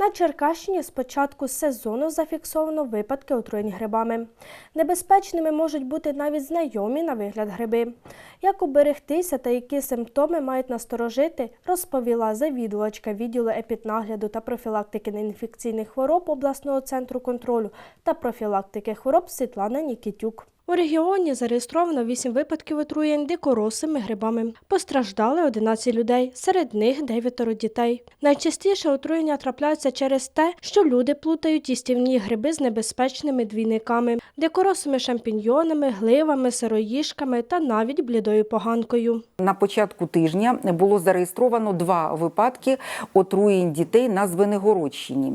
На Черкащині з початку сезону зафіксовано випадки отруєнь грибами. Небезпечними можуть бути навіть знайомі на вигляд гриби. Як уберегтися та які симптоми мають насторожити, розповіла завідувачка відділу епіднагляду та профілактики неінфекційних хвороб обласного центру контролю та профілактики хвороб Світлана Нікітюк. У регіоні зареєстровано 8 випадків отруєнь дикоросими грибами. Постраждали 11 людей, серед них 9 дітей. Найчастіше отруєння трапляються через те, що люди плутають їстівні гриби з небезпечними двійниками, дикоросими шампіньйонами, гливами, сироїжками та навіть блідою поганкою. На початку тижня було зареєстровано два випадки отруєнь дітей на Звенигородщині.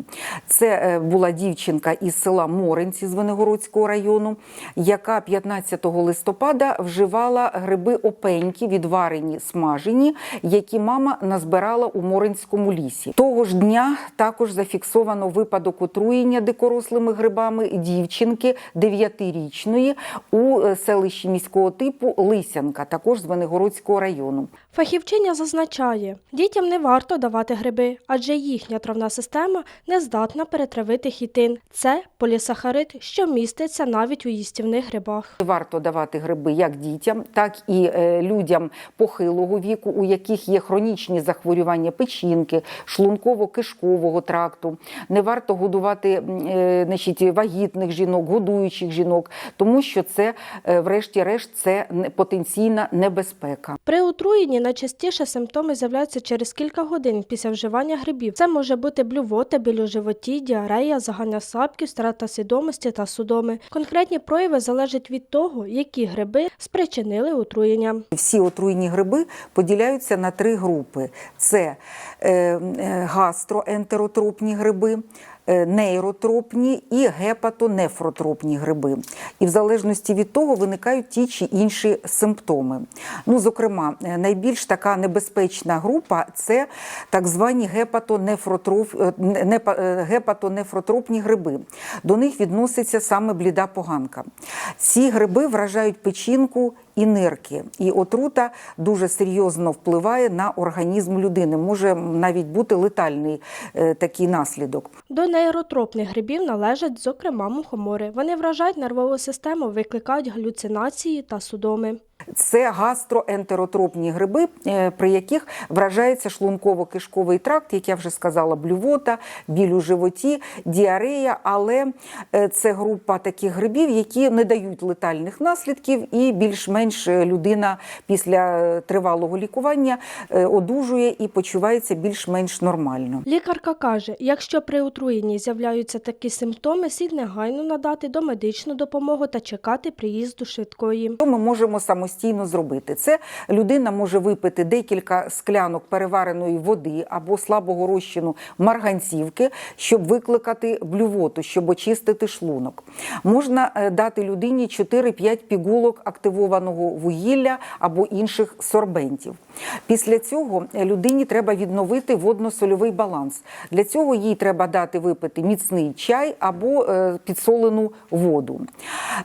Це е, була дівчинка із села Моринці Звенигородського району, яка 15 листопада вживала гриби опеньки, відварені, смажені, які мама назбирала у Моринському лісі. Того ж дня також зафіксовано випадок отруєння дикорослими грибами дівчинки 9-річної у е, селищі міського типу Лисянка, також з Венегородського району. Фахівчиня зазначає, дітям не варто давати гриби, адже їхня травна система не здатна перетравити хітин. Це полісахарид, що міститься навіть у їстівних грибах. Варто давати гриби як дітям, так і е, людям похилого віку, у яких є хронічні захворювання печінки, шлунково-кишкового тракту. Не варто годувати е, значить, вагітних жінок, годуючих жінок, тому що це, е, врешті-решт, це не- потенційна небезпека. При отруєнні найчастіше симптоми з'являються через кілька годин після вживання грибів. Це може бути блювота, біль у животі, діарея, загальна слабкість, втрата свідомості та судоми. Конкретні прояви залежать від того, які гриби спричинили отруєння. Всі отруйні гриби поділяються на три групи: це е, е, гастроентеротропні гриби. Е, Нейротропні і гепатонефротропні гриби, і в залежності від того виникають ті чи інші симптоми. Ну, зокрема, е, найбільш така небезпечна група це так звані гепатонефротроф, е, гепатонефротропні гриби. До них відноситься саме бліда поганка. Ці гриби вражають печінку і нирки, і отрута дуже серйозно впливає на організм людини. Може навіть бути летальний е, такий наслідок. До нейротропних грибів належать, зокрема, мухомори. Вони вражають нервову систему, викликають галюцинації та судоми. Це гастроентеротропні гриби, е, при яких вражається шлунково-кишковий тракт, як я вже сказала, блювота, біль у животі, діарея. Але е, це група таких грибів, які не дають летальних наслідків, і більш-менш е, людина після тривалого лікування одужує і почувається більш-менш нормально. Лікарка каже, якщо при отруєнні з'являються такі симптоми, слід негайно надати домедичну допомогу та чекати приїзду швидкої. Ми можемо самостійно зробити? Це людина може випити декілька склянок перевареної води або слабого розчину марганцівки, щоб викликати блювоту, щоб очистити шлунок. Можна е, дати людині 4-5 пігулок активованого вугілля або інших сорбентів. Після цього е, людині треба відновити водно-сольовий баланс. Для цього їй треба дати випити міцний чай або е, підсолену воду.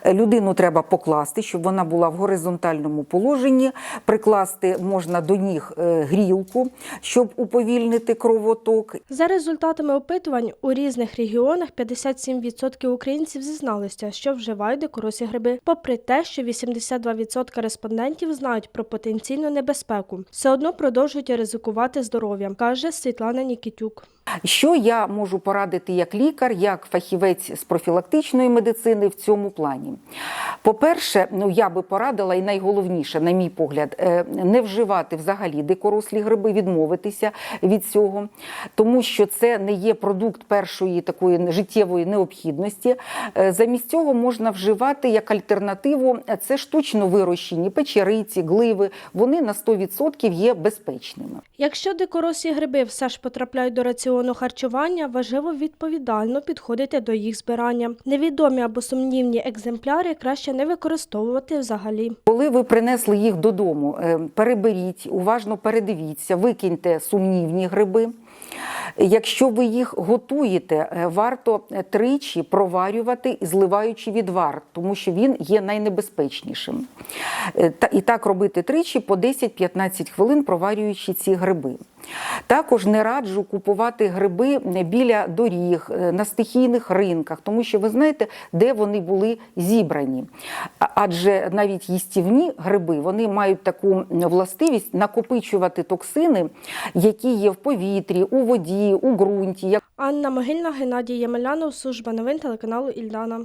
Людину треба покласти, щоб вона була в горизонтальному положенні. Прикласти можна до ніг е, грілку, щоб уповільнити кровоток. За результатами опитувань у різних регіонах 57% українців зізналися, що вживають дикоросі гриби, попри те, що 82% респондентів знають про потенційну небезпеку, все одно продовжують ризикувати здоров'ям, каже Світлана Нікітюк. Що я можу порадити як лікар, як фахівець з профілактичної медицини в цьому плані? По-перше, ну я би порадила, і найголовніше, на мій погляд, е, не вживати взагалі дикорослі гриби, відмовитися від цього, тому що це не є продукт першої такої життєвої необхідності. Е, Замість цього можна вживати як альтернативу е, це штучно вирощені печериці, гливи. Вони на 100% є безпечними. Якщо дикоросі гриби все ж потрапляють до раціону харчування, важливо відповідально підходити до їх збирання. Невідомі або сумнівні екземпляри краще не використовувати взагалі. Коли ви принесли їх додому, е, переберіть, уважно передивіться, викиньте сумнівні гриби. Якщо ви їх готуєте, е, варто тричі проварювати, зливаючи відвар, тому що він є найнебезпечнішим. Е, І так робити тричі по 10-15 хвилин, проварюючи ці гриби. Також не раджу купувати гриби біля доріг, е, на стихійних ринках, тому що ви знаєте, де вони були зібрані. Адже навіть їстівні гриби вони мають таку властивість накопичувати токсини, які є в повітрі, у воді, у ґрунті. Анна Могильна, Геннадій Ємелянов, служба новин телеканалу Ільдана.